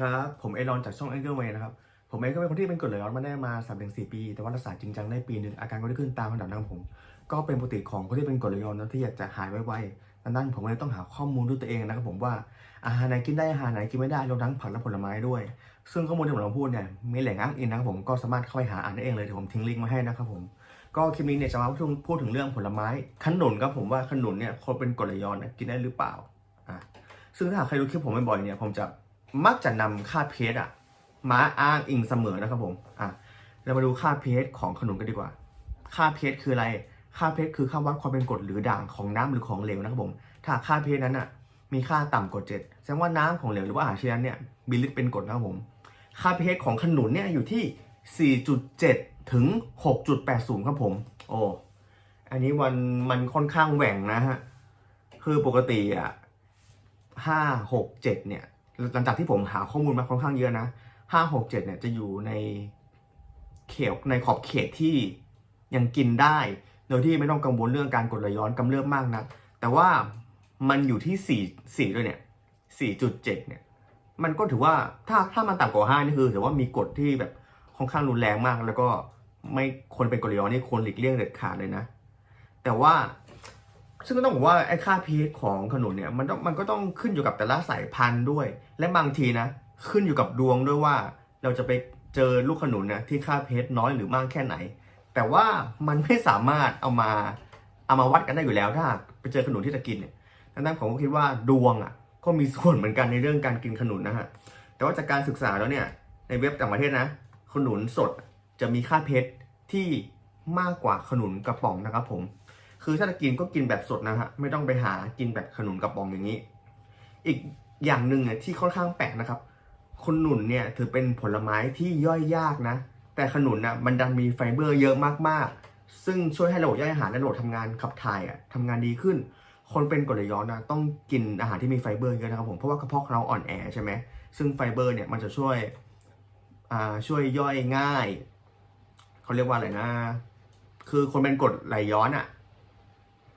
ครับ ผมเอรอนจากช่อง a n g e r Way นะครับ ผมเองก็เป็นคนที่เป็นกรดไหลย้อนมาได้มา3าถึงสปี แต่ว่ารักษาจริงจังได้ปีหนึ่งอาการก็ได้ขึ้นตามลำดับนะครับผม ก็เป็นปกติของคนที่เป็นกรดไหลย้อนนะที่อยากจะหายไวๆดังนั้นผมเลยต้องหาข้อมูลด้วยตัวเองนะครับผมว่าอาหารไหนกินได้อาหารไหนกินไม่ได้รวมทั้งผักและผลไม้ด้วย ซึ่งข้อมูลที่ผมพูดเนี่ยมีแหล่งอ้างอิงนะครับผมก็สามารถเข้าไปหาอ่านได้เองเลยเดี๋ยวผมทิ้งลิงก์มาให้นะครับผมก็คลิปนี้เนี่ยจะมาพูดถึงเรื่องผลไม้ขนุนครับผมว่าขนุนเนี่ยคนเป็นกรดไหลย้อนกินได้หรือเปล่าอะซึ่งถ้าหากใครดูคลิปผมบ่อยๆเนี่ยผมจะ มักจะนำค่าเพชอะมาอ้างอิงเสมอนะครับผมอะเรามาดูค่าเพชของขนุนกันดีกว่า ค่าเพชคืออะไร ค่าเพชคือค่าวัดความเป็นกรดหรือด่างของน้ำหรือของเหลวนะครับผม ถ้าค่าเพชนั้นอะมีค่าต่ำกว่าเจ็ดแสดงว่าน้ำของเหลวหรือว่าอาหารชนิดนั้นเนี่ยมีฤทธิ์เป็นกรดนะครับผม ค่า pH ของขนุนเนี่ยอยู่ที่ 4.7 ถึง 6.80 ครับผม โอ้อันนี้มันมันค่อนข้างแหว่งนะฮะ คือปกติอะ5 6 7เนี่ย หลังจากที่ผมหาข้อมูลมาค่อนข้างเยอะนะ5 6 7เจ็ดเนี่ยจะอยู่ในเขตในขอบเขตที่ยังกินได้ โดยที่ไม่ต้องกังวลเรื่องการกดไหลย้อนกำเริบมากนะแต่ว่ามันอยู่ที่4 4ด้วยเนี่ย4.7เจ็ดเนี่ย มันก็ถือว่าถ้าถ้ามันต่ำกว่าห้านี่คือถือว่ามีกฎที่แบบค่อนข้างรุนแรงมาก แล้วก็ไม่คนเป็นกรดไหลย้อนนี่ควรหลีกเลี่ยงเด็ดขาดเลยนะ แต่ว่า ซึ่งก็ต้องบอกว่าไอ้ค่า pH ของขนุนเนี่ยมันต้องมันก็ต้องขึ้นอยู่กับแต่ละสายพันธุ์ด้วย และบางทีนะ ขึ้นอยู่กับดวงด้วยว่า เราจะไปเจอลูกขนุนนะที่ค่า pH น้อยหรือมากแค่ไหน แต่ว่ามันไม่สามารถเอามาเอามาวัดกันได้อยู่แล้วถ้าไปเจอขนุนที่จะกินเนี่ยดังนั้นผมก็คิดว่าดวงอะก็มีส่วนเหมือนกันในเรื่องการกินขนุนนะฮะแต่ว่าจากการศึกษาแล้วเนี่ยในเว็บต่างประเทศนะ ขนุนสดจะมีค่าเพชรที่มากกว่าขนุนกระป๋องนะครับผม คือถ้าจะกินก็กินแบบสดนะฮะไม่ต้องไปหากินแบบขนุนกระป๋องอย่างนี้ อีกอย่างหนึ่งเนี่ยที่ค่อนข้างแปลกนะครับ ขนุนเนี่ยถือเป็นผลไม้ที่ย่อยยากนะ แต่ขนุนนะมันดันมีไฟเบอร์เยอะมากๆ ซึ่งช่วยให้ระบบย่อยอาหารและระบบทำงานขับถ่ายอะทำงานดีขึ้น คนเป็นกรดไหลย้อนนะต้องกินอาหารที่มีไฟเบอร์เยอะนะครับผมเพราะว่ากระเพาะเราอ่อนแอใช่ไหมซึ่งไฟเบอร์เนี่ยมันจะช่วยช่วยย่อยง่าย เขาเรียกว่าอะไรนะ คือคนเป็นกรดไหลย้อนอะ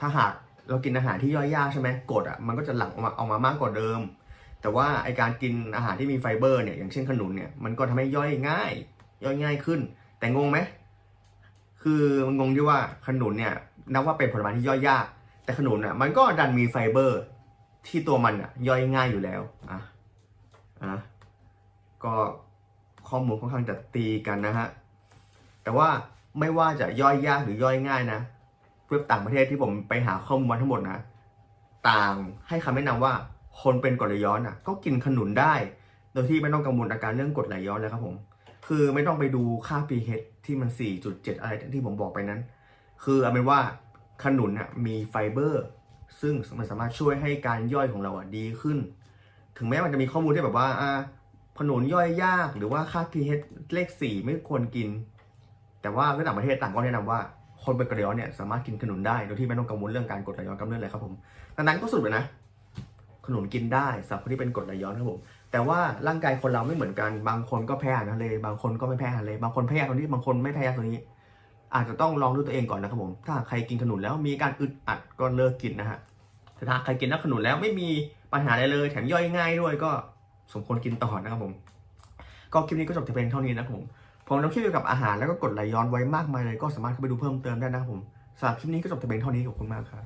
ถ้าหากเรากินอาหารที่ย่อยยากใช่ไหมกรดอะมันก็จะหลั่งออกมาออกมามากกว่าเดิม แต่ว่าไอการกินอาหารที่มีไฟเบอร์เนี่ยอย่างเช่นขนุนเนี่ยมันก็ทำให้ย่อยง่าย ย่อยง่ายขึ้น แต่งงไหมคือมันงงที่ว่าขนุนเนี่ยนับว่าเป็นผลไม้ที่ย่อยยาก แต่ขนุนอะมันก็ดันมีไฟเบอร์ ที่ตัวมันอะย่อยง่ายอยู่แล้วอะอะก็ข้อมูลค่อนข้างจะตีกันนะฮะแต่ว่าไม่ว่าจะย่อยยากหรือย่อยง่ายนะ เว็บต่างประเทศที่ผมไปหาข้อมูลมาทั้งหมดนะ ต่างให้คำแนะนำว่าคนเป็นกรดไหลย้อนอะ ก็กินขนุนได้ โดยที่ไม่ต้องกังวลอาการเรื่องกรดไหลย้อนเลยครับผม คือไม่ต้องไปดูค่า pH ที่มัน 4.7 อะไรที่ผมบอกไปนั้น คือเอาเป็นว่าขนุนน่ะมีไฟเบอร์ ซึ่งมันสามารถช่วยให้การย่อยของเราอะดีขึ้น ถึงแม้มันจะมีข้อมูลที่แบบว่าอ่าขนุนย่อยยาก หรือว่าค่า pH เลข 4 ไม่ควรกิน แต่ว่าในต่างประเทศต่างก็แนะนำว่า คนเป็นกรดย้อนเนี่ยสามารถกินขนุนได้โดยที่ไม่ต้องกังวลเรื่องการกรดไหลย้อนกำเริบเลยครับผมดังนั้นก็สรุปเลยนะ ขนุนกินได้สำหรับคนที่เป็นกรดไหลย้อนครับผม แต่ว่าร่างกายคนเราไม่เหมือนกัน บางคนก็แพ้อาหารทะเล บางคนก็ไม่แพ้อาหารทะเล บางคนแพ้ตัวนี้ บางคนไม่แพ้ตัวนี้ อาจจะต้องลองด้วยตัวเองก่อนนะครับผม ถ้าใครกินขนุนแล้วมีการอึดอัดก็เลิกกินนะฮะ แต่ถ้าใครกินแล้วขนุนแล้วไม่มีปัญหาอะไรเลย แถมย่อยง่ายด้วยก็สมควรกินต่อนะครับผม ก็คลิปนี้ก็จบแต่เพียงเท่านี้นะครับผม ผมนำคลิปเกี่ยวกับอาหารแล้วก็กดไหลย้อนไว้มากมายเลย ก็สามารถเข้าไปดูเพิ่มเติมได้นะครับผมสำหรับคลิปนี้ก็จบแต่เพียงเท่านี้ขอบคุณมากครับ